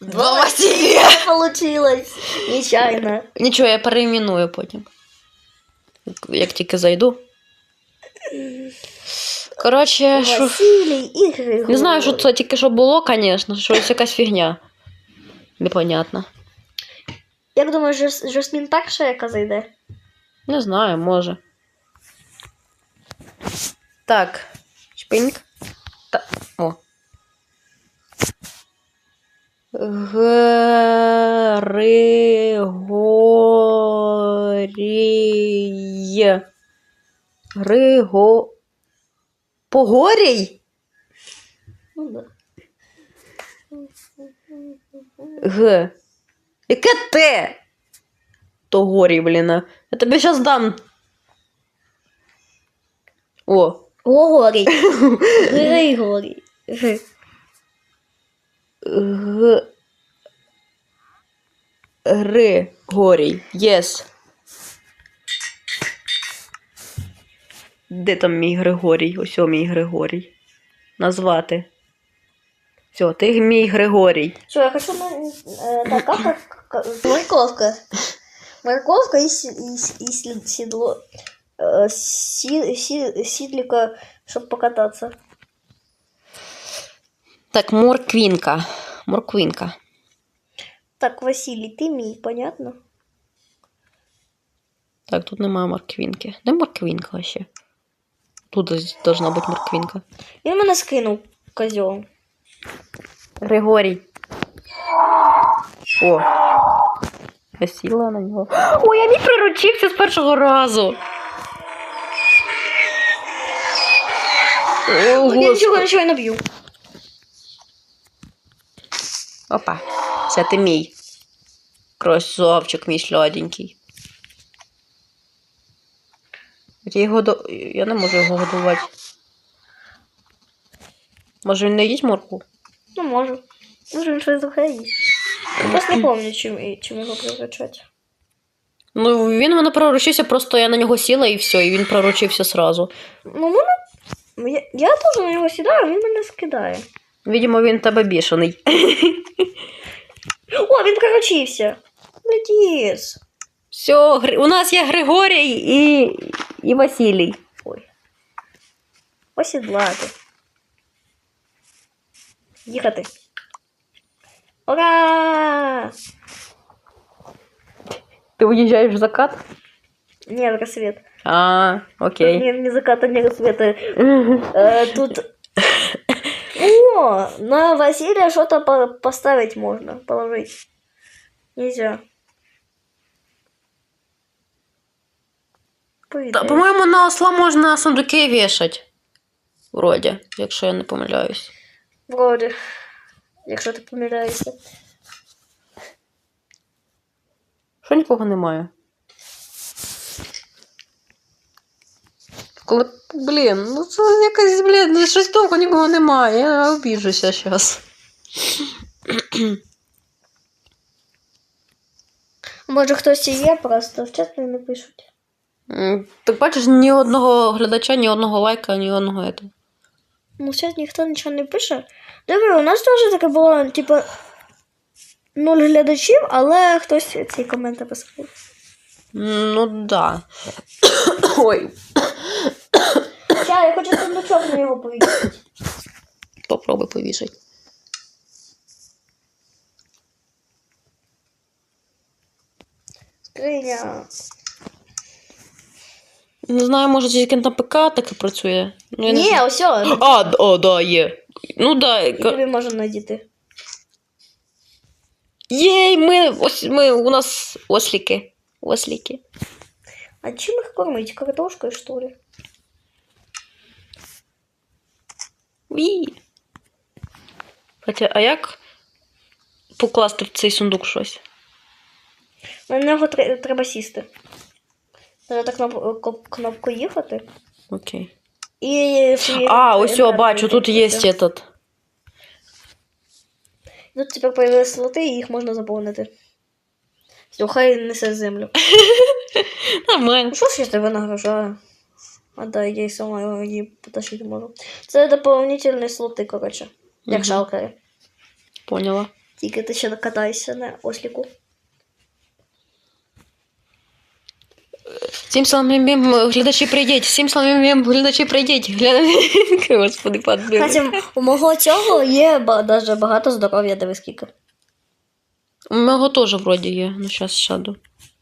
Два Василія. Получилось. Нечаянно. Нічого, я переіменую потім. Як тільки зайду. Коротше, що. Василій і Григорій. Не знаю, що це тільки що було, звісно, щось якась фігня. Непонятно. Як думаєш, Жас- Жасмін перша, яка зайде? Не знаю, може. Так. Шпиньк. Та... О. Григорій. Григо. Погорій? Ну. Г. Яке Т? То горі, блін. Я тобі зараз дам. О. Григорій. Григорій. Г. Григорій. Єс. Де там мій Григорій? Ось мій Григорій. Назвати. Все, ти мій Григорій. Що, я хочу на... так, как, как, как- Морковка. Морковка и, си- и, с- и Так, морквінка. Морквінка. Так, Василий, ты мій, понятно? Так, тут немає морквінки. Де морквінка вообще? Тут должна бути морквінка. Він мене скинув, козьол. Григорій. О. Я сіла на нього. О, я не приручився з першого разу. О, Я нічого, нічого не б'ю. Опа. Це ти мій. Кросовчик мій сладенький. Я, його до... я не можу його годувати. Може він не їсть морку? Ну, можу. Може, він щось трохи їсть. Я просто не пам'ятаю, чим, чим його приручати. Ну, він мене проручився, просто я на нього сіла і все, і він проручився сразу. Ну, мене... Я, я теж на нього сідаю, а він мене скидає. Видимо, він в тебе бішений. О, він приручився. Молодець. Все, Гри- у нас є Григорій і, і Василій. Ой. Осідлати. Їхати. Ура! Ти уїжджаєш в закат? Не, в рассвет. А, окей. Не, не заката, не рассвета. Э, тут... О, на Василия что-то по- поставить можно, положить. Нельзя. Та, Повітря. по-моєму, на осла можна сундуки вішати. Вроді, якщо я не помиляюсь. Вроде. Якщо ти помиляєшся. Що нікого немає? Коли, блін, ну це якось, блін, щось довго нікого немає. Я обіжуся зараз. Може хтось і є, просто в чат не пишуть. Так бачиш, ні одного глядача, ні одного лайка, ні одного этого. Ну, зараз ніхто нічого не пише. Диви, у нас теж таке було, типу, нуль глядачів, але хтось ці коменти писав. Ну да. Ой, Ща, я хочу сундучок на його повісити. попробуй повішати. Скриня. Не знаю, може тільки на ПК таке працює. Ну, я не Ні, знаю. ось. А, о, да, є. Ну да. І ка- тобі можна надіти. Єй, ми, ось, ми, у нас осліки. Осліки. А чим їх кормить? Картошкою, що ли? Уї. Хоча, а як покласти в цей сундук щось? На нього треба сісти. Треба так кнопку їхати. Окей. І А, ось енергію бачу, тут є этот. Тут тепер появилися слоти, і їх можна заповнити. Все, хай несе землю. Нормально. Ну що ж я тебе нагружаю? А да, я й сама її потащити можу. Це доповнительні слоти, коротше. Як Мгм. шалкери. Поняла. Тільки ти ще катайся на осліку. Всім самим мім, глядачі прийдіть, всім мім, глядачі прийдіть. Гля... Господи, падбір. Потім у мого цього є даже багато здоров'я, диви скільки. У мого теж вроді є, ну зараз щаду.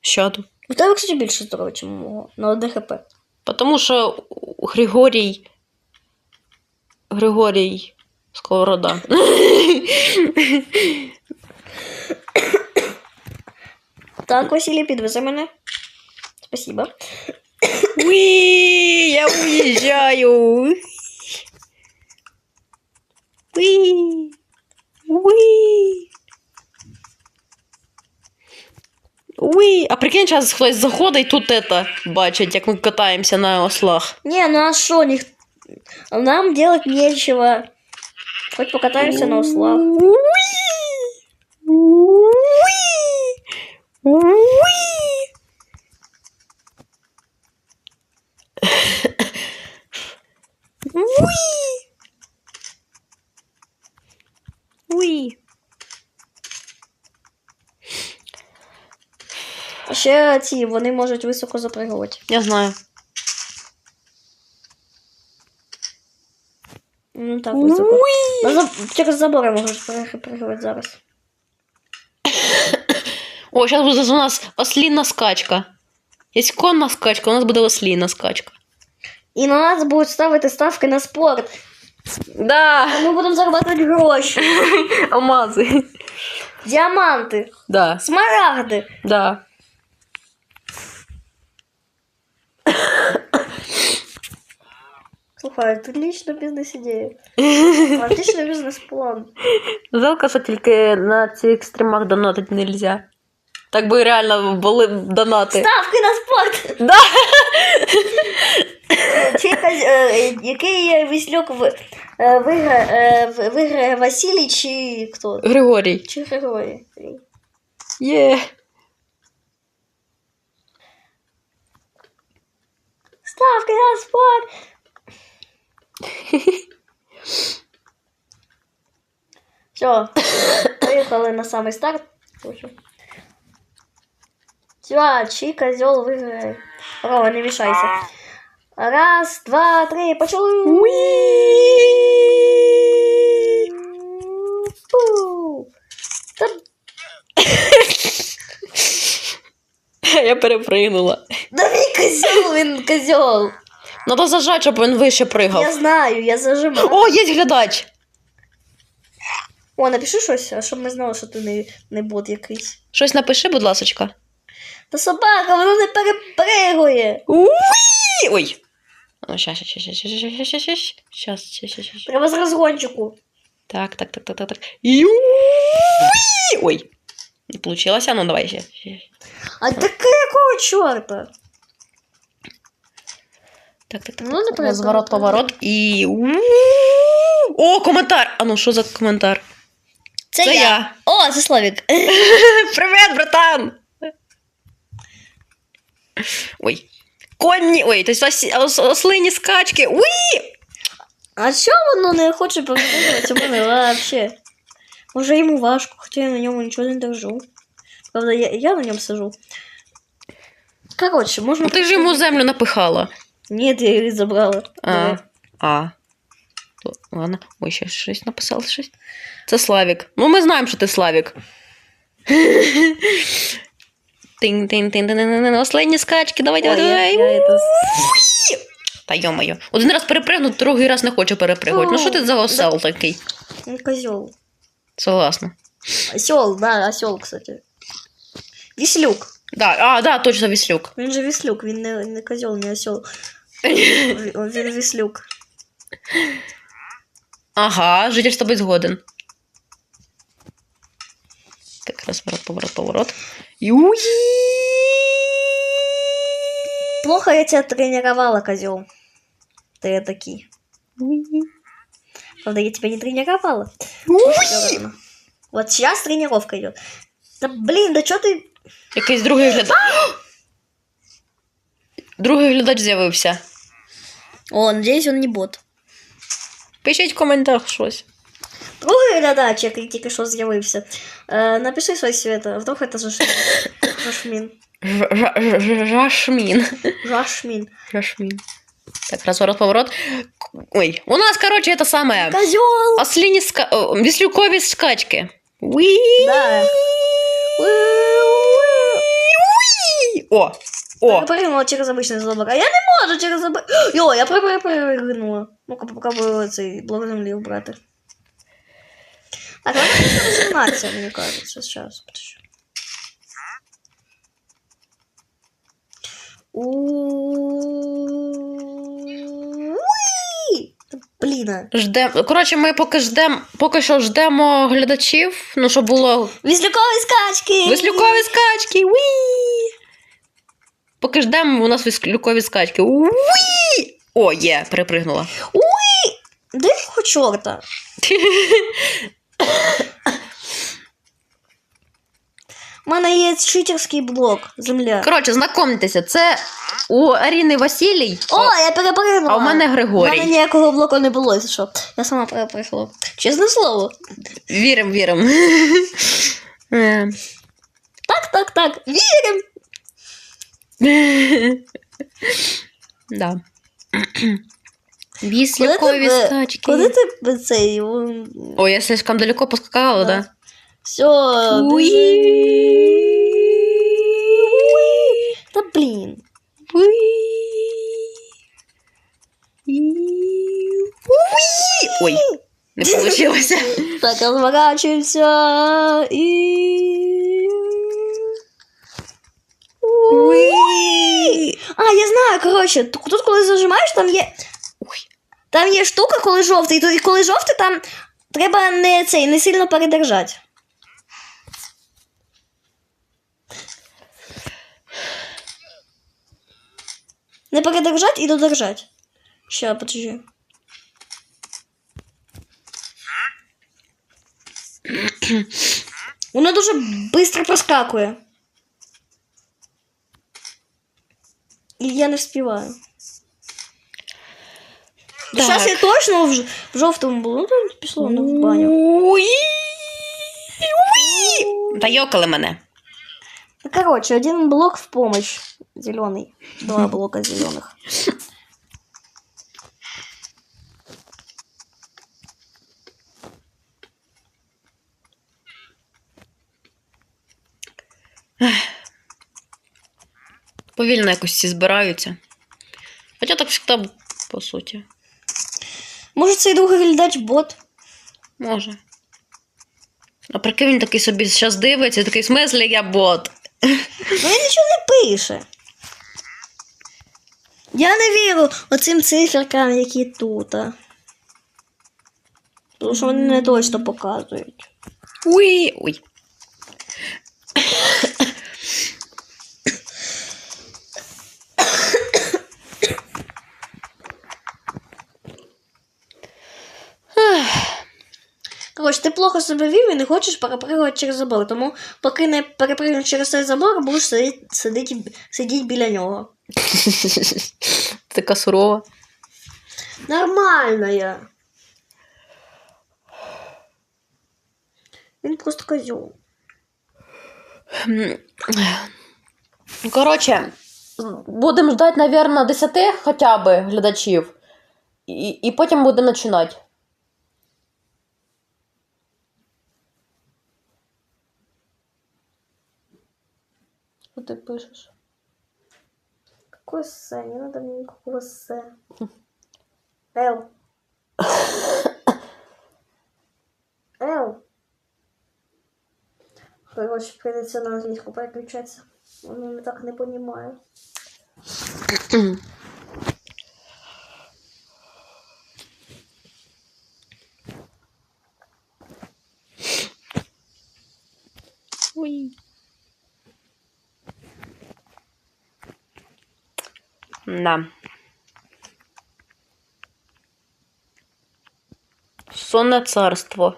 Щаду. У тебе, кстати, більше здоров'я, ніж у мого. На 1 хп. Потому що Григорій. Григорій Сковорода. Так, Василій, підвези мене. Спасибо. Уи, я уезжаю. Уи. Уи. Уи. А прикинь, зараз хтось заходить, тут это бачить, як ми катаємося на ослах. Не, ну а шо, них... нам делать нечего. Хоть покатаемся на услах. Уи. Уи. Уи. Уи. Ще ці, вони можуть високо запригувати. Я знаю. Ну так, високо. Через забори можуть перепригувати зараз. О, зараз буде у нас ослінна скачка. Є конна скачка, у нас буде ослінна скачка. І на нас будуть ставити ставки на спорт. Да. Ми будемо заробляти гроші. Алмази. Діаманти, Да, смарагди. да. Слухай, отлично бізнес-ідея. Отличний бізнес-план. Жалко, що тільки на цих екстремах донатити не можна. Так би реально були донати. Ставки на спорт! Да. Чи якась, е, який віслюк ви- е, виграє, е, в- виграє Василій чи хто? Григорій. Чи Григорій? Є. Ставки на спорт! Все, поїхали на самий старт. Все, чи козел виграє. Рова, не мішайся. Раз, два, три. Фу. Я перепригнула. Да він козел, він козел. Надо зажати, щоб він вище пригав. Я знаю, я зажимаю. О, є глядач. О, напиши щось, щоб ми знали, що ти не, не бот якийсь. Щось напиши, будь ласочка. Та собака, вона не перепригує. Уи! Ой. Ну, щас, щас, щас, щас, щас, щас, щас, щас, щас, щас, щас. Треба з розгончику. Так, так, так, так, так, так. Юи! Ой. Не получилось, а ну давай ще. А таке якого чорта? Так, так, так. Ну, не так. Розворот, поворот і. О, коментар! А ну, що за коментар? Це, Це я. О, це Славік. Привет, братан! Ой. Конні. Ой, то есть ос- ос- ослині скачки. Уи! А чого воно не хоче у мене вообще? Може йому важко, хоча я на ньому нічого не держу. Правда, я, я на ньому сижу. Коротше, можна. Ну ти ж йому землю напихала. Ні, я її забрала. А. А. Ладно. Ой, ще щось написав щось. Це Славік. Ну, ми знаємо, що ти Славік. тин тин тин тин тин скачки, давай, давай, давай. Та йо-моє. Один раз перепригнув, другий раз не хоче перепригувати. Ну що ти за осел такий? Він козел. Согласна. Осел, да, осел, кстати. Віслюк. Да, а, да, точно Віслюк. Він же віслюк, він не, не козел, не осел. Він він віслюк. Ага, житель з тобою згоден. Так, розворот, поворот, поворот. Юї! Плохо я тебя тренировала, козел. Ты такие. Правда, я тебя не тренировала. Всё равно. Вот сейчас тренировка идет. Да блин, да что ты... Якийсь другий глядач. Другий глядач з'явився. О, надеюсь, он не бот. Пишіть в коментарях щось. Другий глядач, який тільки що з'явився. Е, напиши свій світ, а вдруг це Жашмін. Жашмін. Жашмін. Жашмін. Жашмин. Так, разворот, поворот. Ой, у нас, короче, это самое. Козьол! Ослині ска... о, віслюкові скачки. Уі! Да. О! О! Перепрыгнула через обычный злобок. А я не можу через обычный... Йо, я перепрыгнула. Ну-ка, попробую цей блок землі убрати. Так, вона не розігнатися, мені кажется, сейчас. подожди. Уи! Та, Блін. а. Ждем... Коротше, ми поки ждем, поки що ждемо глядачів, ну, щоб було Віслюкові скачки! віслюкові скачки. Уі! Поки ждемо, у нас віслюкові скачки. Уі! О, є, перепригнула. Де його чорта? У мене є читерський блок, земля. Коротше, знакомтеся, це у Аріни Василій, О, я перепригнула. а у мене Григорій. У мене ніякого блоку не було, якщо що. Я сама перепригнула. Чесне слово. Вірим, вірим. Так, так, так. Вірим. Да. Куди Віслюкові ти, скачки. куди ти б цей? м, Ой, я слишком далеко поскакала, Да. да? Все. Уи. Та блін. Уи. Уи. Ой, не получилося. Так, розворачуємося і. Уи. А, я знаю, коротше, тут коли зажимаєш, там є. Ой. Там є штука, коли жовтий. то- І коли жовтий, там треба не цей, не сильно передержати. Не передержати і додержати. Ща, подожди. Воно дуже швидко проскакує. Я не вспіваю. Так. Зараз я точно в, ж- в жовтому було, ну там пішло воно в баню. Уи. Уи. Та йокали мене. Ну, Короче, один блок в помощь. Зеленый. Два блока зеленых. Повільно якось всі збираються. Хоча так завжди, по суті. Може, цей другий глядач бот? Може. А прикинь, він такий собі зараз дивиться, і такий в смислі я бот. Ну він нічого не пише. Я не вірю оцим циферкам, які тут. а. Тому що вони не точно показують. Уй. Ой. Коротше, ти плохо себе вів і не хочеш перепригувати через забор. Тому поки не перепригнеш через цей забор, будеш сидіти, сидіти, сидіти біля нього. Така сурова. Нормально я. Він просто козюл. М, Коротше, будемо ждати, мабуть, 10 хоча б глядачів. І, і потім будемо починати. Що пишешь, пишеш? Какое С? Не надо мне никакого С. Л. Л. Короче, придется на английскую переключаться. Он меня так не понимаю. Ой. Да. Сонне царство.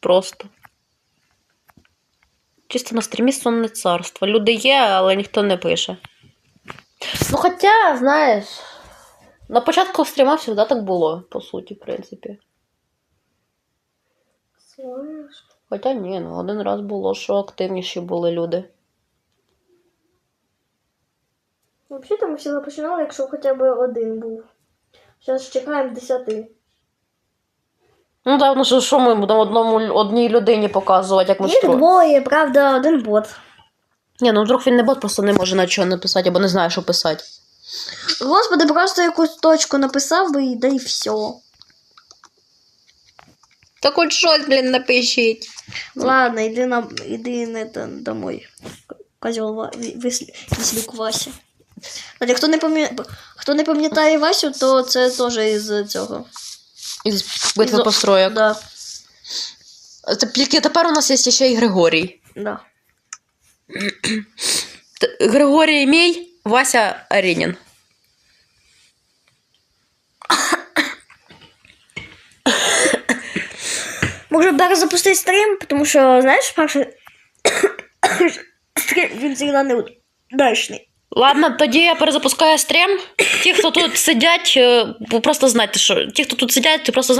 Просто. Чисто на стрімі сонне царство. Люди є, але ніхто не пише. Ну, хоча, знаєш, на початку стріма завжди так було, по суті, в принципі. Хоча ні, ну один раз було, що активніші були люди. Взагалі ми всегда починали, якщо хоча б один був. Зараз чекаємо десяти. Ну так, ну що, що ми будемо одному одній людині показувати, як ми Їх строїмо? двоє, правда, один бот. Ні, ну вдруг він не бот, просто не може нічого написати, або не знає, що писати. Господи, просто якусь точку написав би і да і все. Та хоч щось, блін, напишіть. Ладно, іди на іди не домой. Козьол Ва- Віслюк Вася. Кстати, хто не пам'ятає, хто не пам'ятає Васю, то це теж із цього. Із битви Із- построєк. Да, тільки тепер у нас є ще й Григорій. да. Т- Григорій мій, Вася Арінін. Може перезапустити стрім, тому що, знаєш, перший стрім він завжди неудачний. Ладно, тоді я перезапускаю стрім. Ті, хто тут сидять, е, просто знайте, що ті, хто тут сидять, ти просто